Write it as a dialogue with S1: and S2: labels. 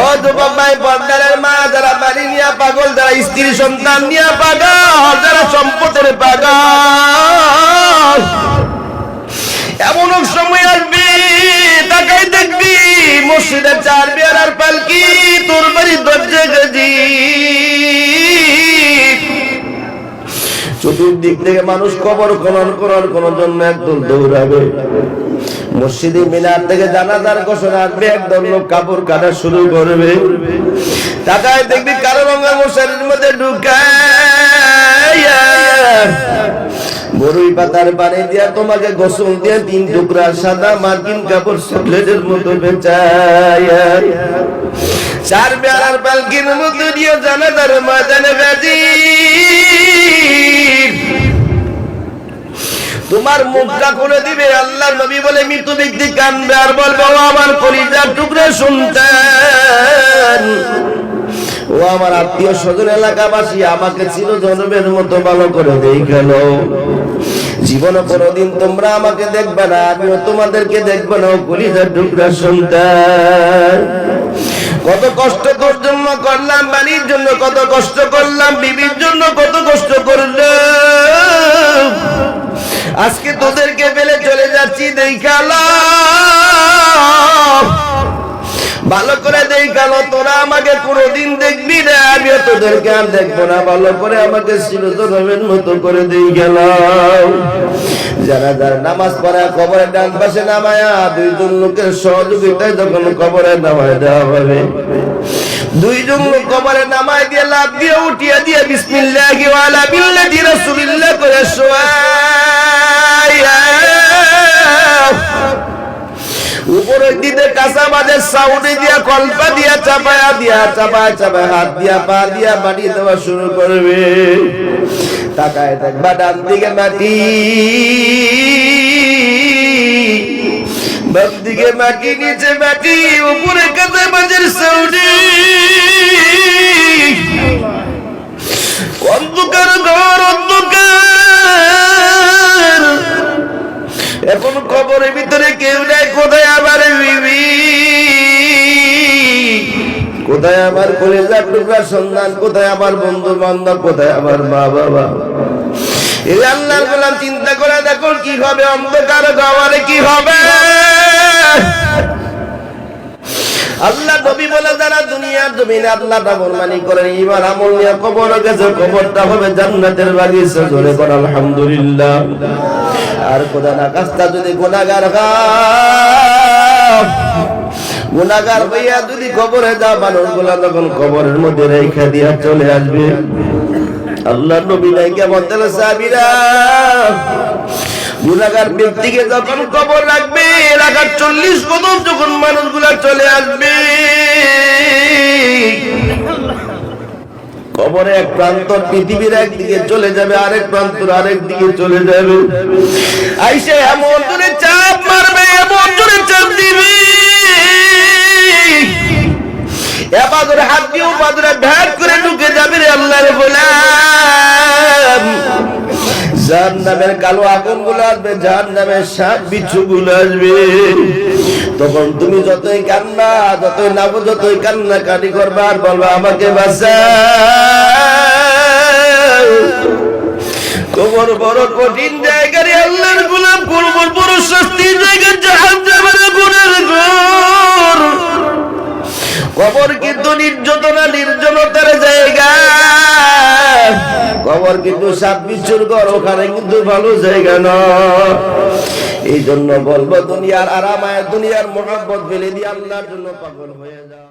S1: ও যুবক ভাই পর্দারের মা যারা বাড়ি নিয়ে পাগল, যারা স্ত্রী সন্তান পাগল, যারা সম্পদের পাগল। এমন সময় আসবে, তাকাই দেখবি, মসজিদের চার পালকি তোর বাড়ি দরজা গেজি। চতুর্দিক থেকে মানুষ কবর খনন করার কোন জন্য একদল দৌড়াবে। মসজিদে মিনার থেকে জানাজার ঘোষণা আসবে একদল লোক কাপড় কাটা শুরু করবে। টাকায় দেখবি কারও রঙের মশারির মধ্যে ঢুকায় বরুই পাতার পানি দিয়া তোমাকে গোসল দিয়া তিন টুকরা সাদা মার্কিন কাপড় চকলেটের মতো বেচায় চার বেড়ার পালকির মধ্যে দিয়ে জানাজার মাজানে বেজি। তোমার মুখটা করে দিবে আল্লাহ নবী বলে মৃত্যু ব্যক্তি কানবে আর বলবে, ও আমার কলিজার টুকরে শুনতেন। ও আমার আত্মীয় স্বজন এলাকাবাসী, আমাকে ছিল জনমের মতো ভালো করে দেই গেল জীবনে কোনোদিন তোমরা আমাকে দেখবে না, আমিও তোমাদেরকে দেখবে না কলিজার টুকরা সন্তান কত কষ্ট তোর জন্য করলাম, বাড়ির জন্য কত কষ্ট করলাম, বিবির জন্য আজকে তোদেরকে ফেলে চলে যাচ্ছি দেখালাম ভালো করে দেখাল তোরা আমাকে কোনোদিন দেখবি না, আমিও তোদেরকে আর দেখব না। ভালো করে আমাকে চিরতরমের মতো করে দেই গেলাম যারা যারা নামাজ পড়া, কবরে ডান পাশে নামায়া, দুইজন লোকের সহযোগিতায় যখন কবরে নামায় দেওয়া হবে। দুইজন লোক কবরে নামায় দিয়ে লাভ দিয়ে উঠিয়ে দিয়ে বিসমিল্লাহি ওয়ালা বিল্লাহি রাসূলিল্লাহ করে দিকে কাঁচা বাজের সাউনি দিয়া, কল্পা দিয়া, চাপায়া দিয়া, চাপায় চাপায়, হাত দিয়া, পা দিয়া মাটি দেওয়া শুরু করবে। তাকায় থাকবা ডান দিকে মাটি। বাম দিকে মাটি, নিচে মাটি, উপরে কাঁচা বাজের সাউন্ডে এখন কবরের ভিতরে কেউ নাই, কোথায় আমার বিবি? কোথায় আমার কলেজার টুকরা সন্ধান কোথায় আমার বন্ধু বান্ধব কোথায় আমার মা বাবা চিন্তা করে দেখো কি হবে? অন্ধকার আল্লাহ নবী বলে, যারা আল্লাহ কবরের মধ্যে রেখে দিয়া চলে আসবে। আল্লাহ কেমন গুনাগার ব্যক্তিকে যখন কবর রাখবে, রাখার চল্লিশ কদম যখন মানুষগুলা চলে আসবে কবরে এক প্রান্ত পৃথিবীর একদিকে চলে যাবে, আরেক প্রান্ত আরেক দিকে চলে যাবে। আইসে এমন জোরে চাপ মারবে, এমন জোরে চাপ দিবে। এবাদরে হাত দিয়ে উপাদরে ভ্যাট করে ঢুকে যাবে রে আল্লাহর গোলাম। জাহান নামের কালো আগুনগুলো আসবে জাহান নামের সাপ বিচ্ছু গুলো আসবে। তখন তুমি যতই কান্না, যতই নাবো, যতই কান্না কাটি করবা আর বলবা, আমাকে বাঁচা কবর বড় কঠিন জায়গা রে আল্লাহর গোলাম কবর বড় শাস্তির জায়গা জাহান যাবে গুণের ঘর। কবর কিন্তু নির্যাতনা নির্জনতার জায়গা। কবর কিন্তু সাত বিচ্ছুর ঘর, ওখানে কিন্তু ভালো জায়গা নয়। এই জন্য বলব দুনিয়ার আরামায় দুনিয়ার মোহাম্মত ফেলে দিয়ে আল্লাহর জন্য পাগল হয়ে যাও।